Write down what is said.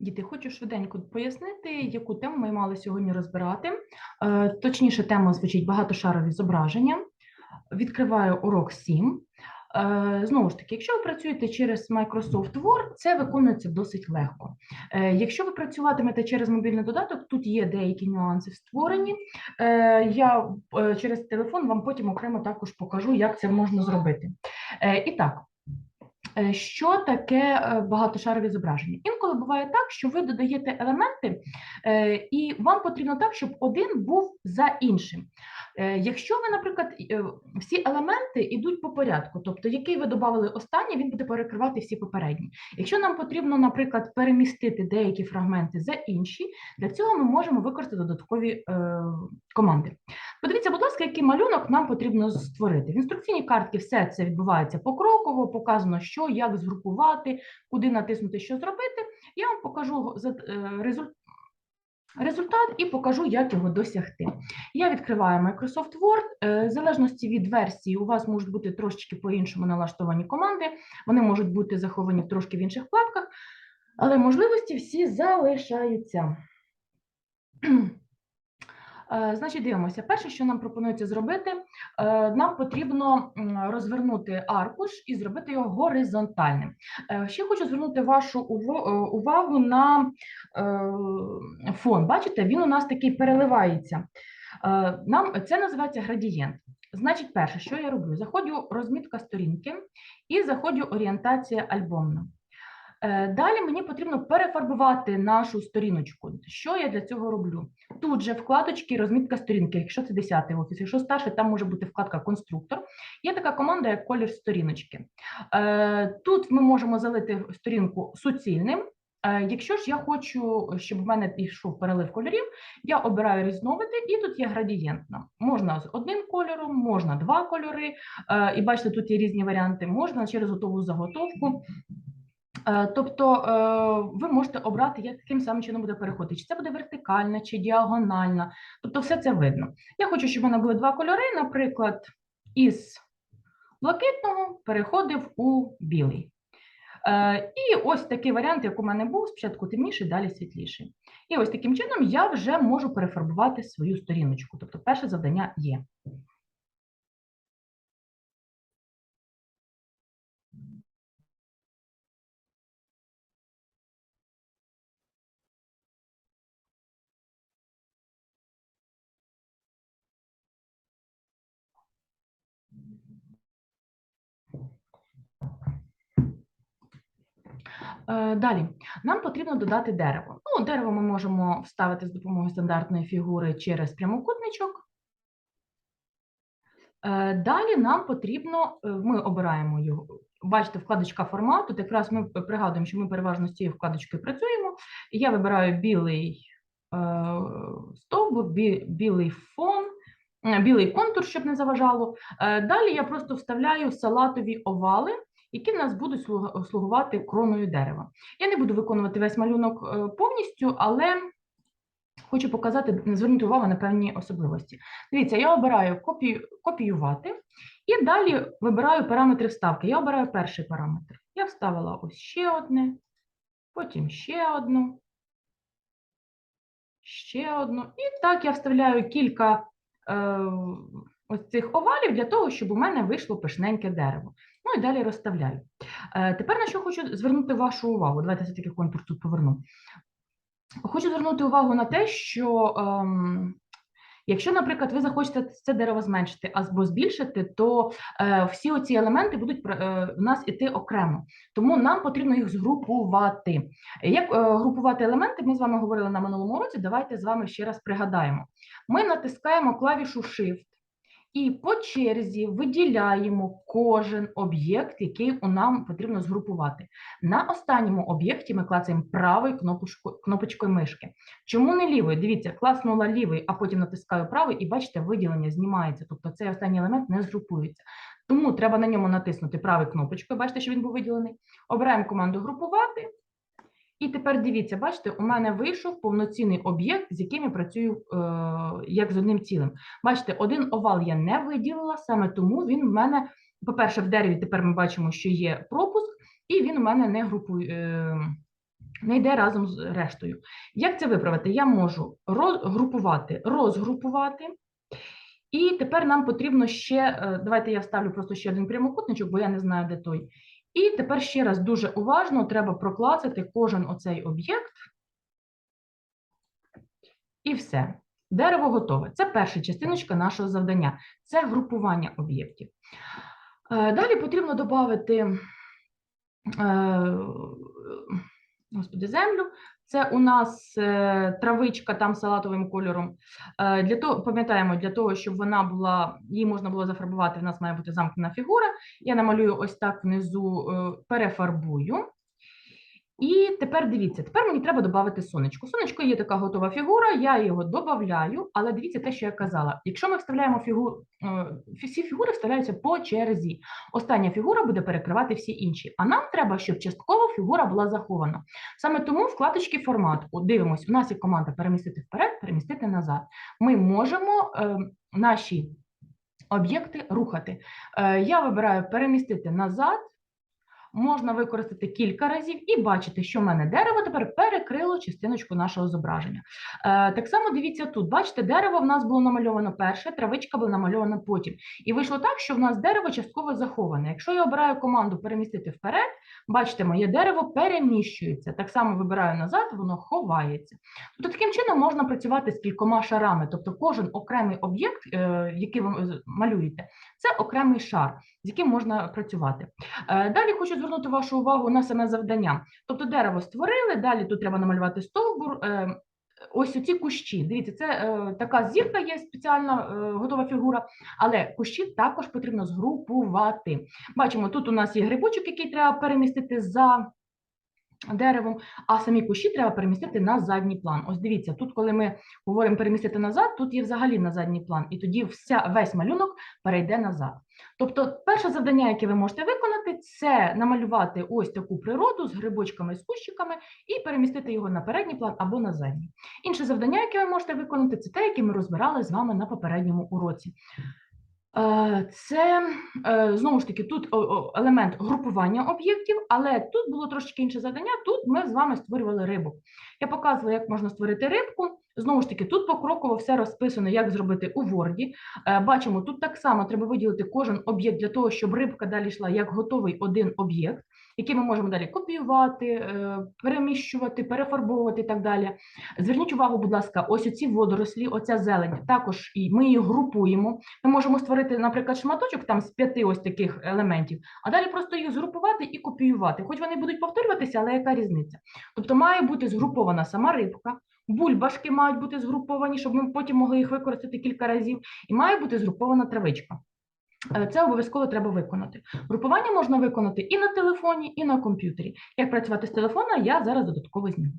Діти, хочу швиденько пояснити, яку тему ми мали сьогодні розбирати. Е, Точніше, тема звучить багатошарові зображення. Відкриваю урок 7. Е, Знову ж таки, якщо ви працюєте через Microsoft Word, це виконується досить легко. Е, Якщо ви працюватимете через мобільний додаток, тут є деякі нюанси створені. Е, Я через телефон вам потім окремо також покажу, як це можна зробити. І так. Е, Що таке е, багатошарові зображення? Інколи буває так, що ви додаєте елементи, е, і вам потрібно так, щоб один був за іншим. Якщо ви, наприклад, всі елементи йдуть по порядку, тобто який ви додали останній, він буде перекривати всі попередні. Якщо нам потрібно, наприклад, перемістити деякі фрагменти за інші, для цього ми можемо використати додаткові команди. Подивіться, будь ласка, який малюнок нам потрібно створити. В інструкційній картці все це відбувається покроково, показано, що, як згрупувати, куди натиснути, що зробити. Я вам покажу е, результ- результат і покажу, як його досягти. Я відкриваю Microsoft Word. Е, В залежності від версії, у вас можуть бути трошечки по-іншому налаштовані команди, вони можуть бути заховані трошки в інших вкладках, але можливості всі залишаються. Е, Значить, дивимося. Перше, що нам пропонується зробити, е, нам потрібно розвернути аркуш і зробити його горизонтальним. Е, Ще хочу звернути вашу увагу на фон. Бачите, він у нас такий переливається. Нам це називається градієнт. Значить, перше, що я роблю? Заходжу розмітка сторінки і заходжу орієнтація альбомна. Далі мені потрібно перефарбувати нашу сторіночку. Що я для цього роблю? Тут же вкладочки розмітка сторінки, якщо це 10 офіс, якщо старший, там може бути вкладка конструктор. Є така команда, як колір сторіночки. Е, Тут ми можемо залити сторінку суцільним. Е, Якщо ж я хочу, щоб в мене пішов перелив кольорів, я обираю різновиди, і тут є градієнтна. Можна з одним кольором, можна два кольори. Е, І бачите, тут є різні варіанти. Можна через готову заготовку. Е, Тобто е, ви можете обрати, яким самим чином буде переходити. Чи це буде вертикальна, чи діагональна. Тобто все це видно. Я хочу, щоб в мене були два кольори, наприклад, із блакитного переходив у білий. Е, І ось такий варіант, як у мене був, спочатку темніший, далі світліший. І ось таким чином я вже можу перефарбувати свою сторіночку. Тобто перше завдання є. Далі нам потрібно додати дерево. Ну, дерево ми можемо вставити з допомогою стандартної фігури через прямокутничок. Е, Далі нам потрібно, е, ми обираємо його. Бачите, вкладочка формат. Тут якраз ми пригадуємо, що ми переважно з цією вкладочкою працюємо. Я вибираю білий е, стовбур, білий фон, е, білий контур, щоб не заважало. Е, Далі я просто вставляю салатові овали, які в нас будуть слугувати кроною дерева. Я не буду виконувати весь малюнок е, повністю, але хочу показати, звернути увагу на певні особливості. Дивіться, я обираю копію, копіювати і далі вибираю параметри вставки. Я обираю перший параметр. Я вставила ось ще одне, потім ще одну, ще одну. І так я вставляю кілька е, ось цих овалів для того, щоб у мене вийшло пишненьке дерево. І далі розставляю. Е, тепер на що хочу звернути вашу увагу. Давайте все-таки контур тут поверну. Хочу звернути увагу на те, що ем, якщо, наприклад, ви захочете це дерево зменшити або збільшити, то е, всі оці елементи будуть е, в нас іти окремо. Тому нам потрібно їх згрупувати. Як е, групувати елементи, ми з вами говорили на минулому році. Давайте з вами ще раз пригадаємо. Ми натискаємо клавішу Shift і по черзі виділяємо кожен об'єкт, який нам потрібно згрупувати. На останньому об'єкті ми клацаємо правою кнопочкою, мишки. Чому не лівою? Дивіться, класнула лівий, а потім натискаю правий, і бачите, виділення знімається. Тобто цей останній елемент не згрупується. Тому треба на ньому натиснути правою кнопочкою. Бачите, що він був виділений. Обираємо команду групувати. І тепер дивіться, бачите, у мене вийшов повноцінний об'єкт, з яким я працюю е, як з одним цілим. Бачите, один овал я не виділила, саме тому він в мене, по-перше, в дереві тепер ми бачимо, що є пропуск, і він у мене не групує. Е, не йде разом з рештою. Як це виправити? Я можу розгрупувати, розгрупувати. І тепер нам потрібно ще, е, давайте я вставлю просто ще один прямокутничок, бо я не знаю, де той. І тепер ще раз дуже уважно треба проклацати кожен оцей об'єкт. І все. Дерево готове. Це перша частиночка нашого завдання. Це групування об'єктів. Е, Далі потрібно додати господи, землю. Це у нас е, травичка там салатовим кольором. Е, Для того, пам'ятаємо, для того, щоб вона була, її можна було зафарбувати, в нас має бути замкнена фігура. Я намалюю ось так внизу, е, перефарбую. І тепер дивіться, тепер мені треба додати сонечко. Сонечко є така готова фігура, я його додаю, але дивіться те, що я казала. Якщо ми вставляємо фігуру, всі фігури вставляються по черзі. Остання фігура буде перекривати всі інші. А нам треба, щоб частково фігура була захована. Саме тому вкладочки формат. От дивимось, у нас є команда перемістити вперед, перемістити назад. Ми можемо е, наші об'єкти рухати. Е, я вибираю перемістити назад можна використати кілька разів і бачите, що в мене дерево тепер перекрило частиночку нашого зображення. Е, Так само дивіться тут, бачите, дерево в нас було намальовано перше, травичка була намальована потім. І вийшло так, що в нас дерево частково заховане. Якщо я обираю команду перемістити вперед, бачите, моє дерево переміщується. Так само вибираю назад, воно ховається. Тобто таким чином можна працювати з кількома шарами, тобто кожен окремий об'єкт, е, який ви малюєте, це окремий шар, з яким можна працювати. Е, далі хочу звернути вашу увагу на саме завдання. Тобто дерево створили, далі тут треба намалювати стовбур. Е, ось оці кущі. Дивіться, це е, така зірка є спеціальна е, готова фігура, але кущі також потрібно згрупувати. Бачимо, тут у нас є грибочок, який треба перемістити за деревом, а самі кущі треба перемістити на задній план. Ось дивіться, тут, коли ми говоримо перемістити назад, тут є взагалі на задній план, і тоді вся, весь малюнок перейде назад. Тобто, перше завдання, яке ви можете виконати, це намалювати ось таку природу з грибочками з кущиками і перемістити його на передній план або на задній. Інше завдання, яке ви можете виконати, це те, яке ми розбирали з вами на попередньому уроці. Е, це е, знову ж таки тут елемент групування об'єктів, але тут було трошки інше завдання. Тут ми з вами створювали рибу. Я показувала, як можна створити рибку. Знову ж таки, тут покроково все розписано, як зробити у Word. Е, бачимо, тут так само треба виділити кожен об'єкт для того, щоб рибка далі йшла як готовий один об'єкт які ми можемо далі копіювати, е, переміщувати, перефарбовувати і так далі. Зверніть увагу, будь ласка, ось оці водорослі, оця зелень, також і ми її групуємо. Ми можемо створити, наприклад, шматочок там з п'яти ось таких елементів, а далі просто їх згрупувати і копіювати. Хоч вони будуть повторюватися, але яка різниця? Тобто має бути згрупована сама рибка. Бульбашки мають бути згруповані, щоб ми потім могли їх використати кілька разів, і має бути згрупована травичка. Це обов'язково треба виконати. Групування можна виконати і на телефоні, і на комп'ютері. Як працювати з телефона, я зараз додатково зніму.